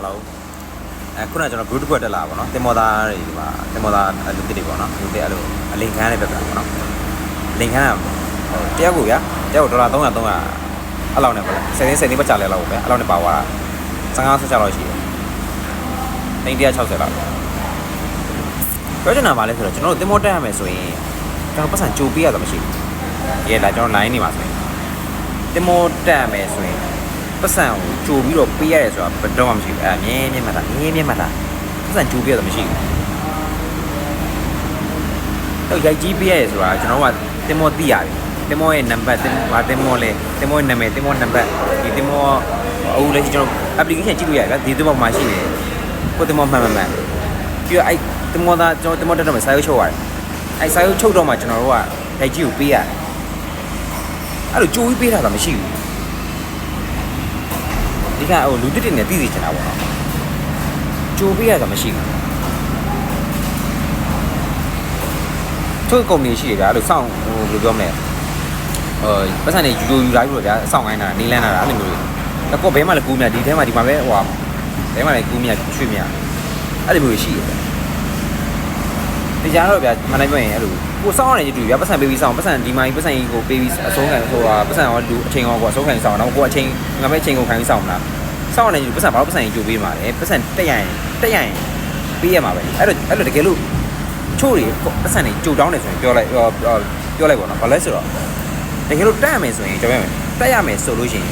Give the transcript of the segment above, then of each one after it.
ဟယ်လိုအဲခုနကကျွန်တော် group တစ်ခွက်တက်လာပါတော့တင်မောသားတွေဒီမှာတင်မောသားလူတစ်တွေပေါ့နော်လူတစ်အဲ့လိုအလင်ခန်းလေးပဲပြတာပေါ့နော်အလင်ခန်းကဟိုတယောက်ကိုဗျာတယောက်ဒေါ်လာ300 300အဲ့လောက်နဲ့ပေါ့လေစိတ်ရင်းစိတ်ရင်းပတ်ချလဲလောက်ပဲအဲ့လောက်နဲ့ပါသွားတာ15 16လောက်ရှိတယ်တိန်160လောက်ပြောချင်တာပါလဲဆိုတော့ကျွန်တော်တို့တင်မောတက်ရမယ်ဆိုရင်ကျွန်တော်ပတ်စံကြိုပေးရတာမရှိဘူးဒီလာကျွန်တော် line နေမှာဆိုရင်တင်မောတက်ရမယ်ဆိုရင် ပတ်စံကိုကြိုပြီးတော့ပေးရတယ်ဆိုတာဘယ်တော့မှမရှိဘူးအဲမြင်းမြင်းမှတ်တာမြင်းမြင်းမှတ်တာပတ်စံကြိုပေးရတာမရှိဘူးတော့ရိုက်ကြီးပေးရတယ်ဆိုတာကျွန်တော်ကတင်မောသိရတယ်တင်မောရဲ့နံပါတ်တင်ဘာတင်မောလဲတင်မောရဲ့နာမည်တင်မောနံပါတ်ဒီတင်မောအူလည်းကျွန်တော် application ကြည့်လို့ရတယ်ဗျဒီတင်မောမှာရှိတယ်ကိုတင်မောမှန်မှန်မှန်ပြီးတော့အဲ့တင်မောသားကျွန်တော်တင်မောတက်တော့မှစာရုပ်ချုပ်ရတယ်အဲ့စာရုပ်ချုပ်တော့မှကျွန်တော်တို့ကရိုက်ကြီးကိုပေးရတယ်အဲ့လိုကြိုပြီးပေးတာတော့မရှိဘူး ဒီကဟိုလူတစ်တစ်နဲ့တည်တည်ချင်တာပေါ့နော်ကြိုပေးရတာမရှိဘူးသူ့ကုမ္ပဏီရှိတယ်ဗျာအဲ့လိုစောင့်ဟိုဘယ်လိုပြောမလဲဟိုပတ်စံနေယူယူလာပြီးတော့ဗျာစောင့်ခိုင်းတာနေလန်းတာအဲ့လိုမျိုးတွေတော့ကိုဘဲမှလည်းကူးမြဒီထဲမှာဒီမှာပဲဟိုဘဲမှလည်းကူးမြရွှေ့မြအဲ့လိုမျိုးရှိတယ် တရားတော့ဗျာမနိုင်မရင်အဲ့လိုကိုစောင့်ရတယ်တူဗျာပတ်စံပေးပြီးစောင့်ပတ်စံဒီမိုင်းပတ်စံကြီးကိုပေးပြီးအဆုံးခံဟိုဟာပတ်စံရောလူအချိန်ရောကိုအဆုံးခံစောင့်တော့ကိုအချိန်ငါပဲအချိန်ကိုခံပြီးစောင့်မလားစောင့်နေကြပတ်စံဘာလို့ပတ်စံကြီးကြိုပေးမှာလဲပတ်စံတက်ရရင်တက်ရရင်ပေးရမှာပဲအဲ့လိုအဲ့လိုတကယ်လို့ချို့တွေပတ်စံတွေကြိုတောင်းတယ်ဆိုရင်ပြောလိုက်ပြောပြောလိုက်ပါတော့ဘာလဲဆိုတော့တကယ်လို့တက်ရမယ်ဆိုရင်ကြောက်ရမယ်တက်ရမယ်ဆိုလို့ရှိရင်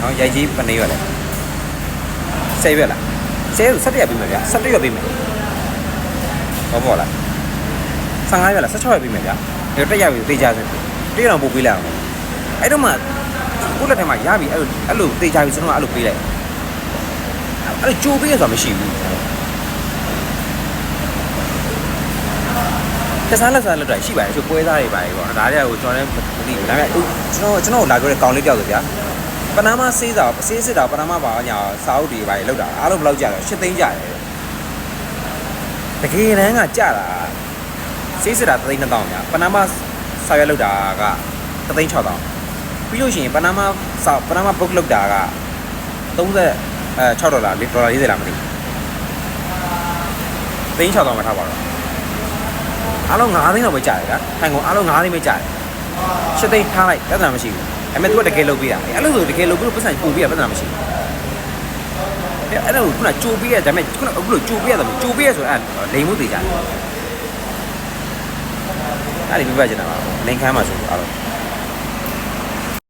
နော်ရိုက်ကြီးပနေရလဲဆယ်ရွက်လားဆယ်ဆက်တရက်ပေးမယ်ဗျာဆက်တရက်ပေးမယ်ဟုတ်ပါလား 15ရွက်လား16ရွက်ပေးမယ်ဗျာဒီတက်ရပြီသေးကြစတရက်တော့ပို့ပေးလိုက်အောင်အဲ့တော့မှကိုယ့်လက်ထဲမှာရပြီအဲ့လိုအဲ့လိုသေးကြပြီဆိုတော့အဲ့လိုပေးလိုက်အဲ့ဒါကြိုးပေးရဆိုတာမရှိဘူးတစားလက်စားလက်တွေရှိပါတယ်ဆိုပွဲသားတွေပါတယ်ပေါ့နော်ဒါတွေကဟိုကျွန်တော်လည်းမသိဘူးဒါပေမဲ့ဟိုကျွန်တော်ကျွန်တော်လာပြောတဲ့ကောင်လေးတယောက်ဆိုဗျာပနာမဆေးစာဆေးစစ်တာပနာမပါညာစာအုပ်တွေပါတယ်လောက်တာအားလုံးဘယ်လောက်ကြလဲ၈သိန်းကြတယ်တကယ်တမ်းကကြတာ ဆေးစစ်တာ3သိန်း2000ညာပနာမစာရွက်လောက်တာက3သိန်း6000ပြီးလို့ရှိရင်ပနာမစာပနာမ book လောက်တာက30အဲ6ဒေါ်လာ4ဒေါ်လာ40လားမသိဘူးသိန်း6000မှာထားပါတော့အားလုံး9သိန်းလောက်ပဲကြာတယ်ဗျာထိုင်ကုန်အားလုံး9သိန်းပဲကြာတယ်7သိန်းထားလိုက်ပြဿနာမရှိဘူးအဲ့မဲ့သူကတကယ်လုပ်ပေးတာအဲ့လိုဆိုတကယ်လုပ်ပြီးတော့ပတ်စံပို့ပေးရပြဿနာမရှိဘူးအဲ့အဲ့လိုခုနကြိုပေးရဒါပေမဲ့ခုနအခုလိုကြိုပေးရတယ်ကြိုပေးရဆိုအဲ့လိမ်မှုသေးကြတယ် အဲ့ဒီပြပြချင်တာပါလိန်ခမ်းမှာဆိုအားလုံး